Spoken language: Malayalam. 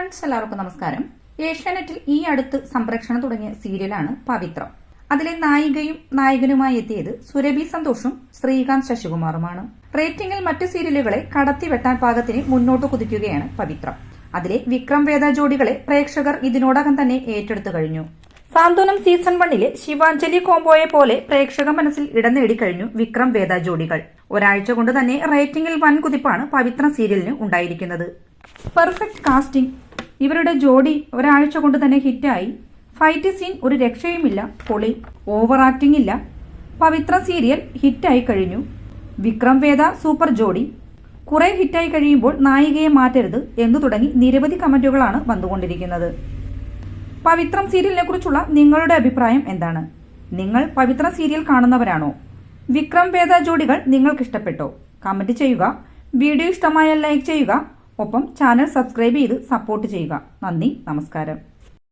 ഫ്രണ്ട്സ് എല്ലാവർക്കും നമസ്കാരം. ഏഷ്യാനെറ്റിൽ ഈ അടുത്ത് സംപ്രേക്ഷണം തുടങ്ങിയ സീരിയലാണ് പവിത്രം. അതിലെ നായികയും നായകനുമായി എത്തിയത് സുരഭി സന്തോഷും ശ്രീകാന്ത് ശശികുമാറുമാണ്. റേറ്റിംഗിൽ മറ്റു സീരിയലുകളെ കടത്തിവെട്ടാൻ പാകത്തിന് മുന്നോട്ട് കുതിക്കുകയാണ് പവിത്രം. അതിലെ വിക്രം വേദ ജോഡികളെ പ്രേക്ഷകർ ഇതിനോടകം തന്നെ ഏറ്റെടുത്തു കഴിഞ്ഞു. സാന്ത്വനം സീസൺ വണ്ണിലെ ശിവാഞ്ജലി കോംബോയെ പോലെ പ്രേക്ഷക മനസ്സിൽ ഇടം നേടിക്കഴിഞ്ഞു വിക്രം വേദ ജോഡികൾ. ഒരാഴ്ച കൊണ്ട് തന്നെ റേറ്റിംഗിൽ വൻ കുതിപ്പാണ് പവിത്രം സീരിയലിന് ഉണ്ടായിരിക്കുന്നത്. പെർഫെക്റ്റ് കാസ്റ്റിംഗ് ഇവരുടെ ജോഡി ഒരാഴ്ച കൊണ്ട് തന്നെ ഹിറ്റായി. ഫൈറ്റ് സീൻ ഒരു രക്ഷയുമില്ല. പൊളി ഓവർ ആക്ടിംഗ് ഇല്ല. പവിത്ര സീരിയൽ ഹിറ്റായി കഴിഞ്ഞു. വിക്രം വേദ സൂപ്പർ ജോഡി. കുറെ ഹിറ്റായി കഴിയുമ്പോൾ നായികയെ മാറ്റരുത് എന്നു തുടങ്ങി നിരവധി കമന്റുകളാണ് വന്നുകൊണ്ടിരിക്കുന്നത്. പവിത്രം സീരിയലിനെ കുറിച്ചുള്ള നിങ്ങളുടെ അഭിപ്രായം എന്താണ്? നിങ്ങൾ പവിത്ര സീരിയൽ കാണുന്നവരാണോ? വിക്രം വേദ ജോഡികൾ നിങ്ങൾക്ക് ഇഷ്ടപ്പെട്ടോ? കമന്റ് ചെയ്യുക. വീഡിയോ ഇഷ്ടമായാൽ ലൈക്ക് ചെയ്യുക. ഒപ്പം ചാനൽ സബ്സ്ക്രൈബ് ചെയ്ത് സപ്പോർട്ട് ചെയ്യുക. നന്ദി നമസ്കാരം.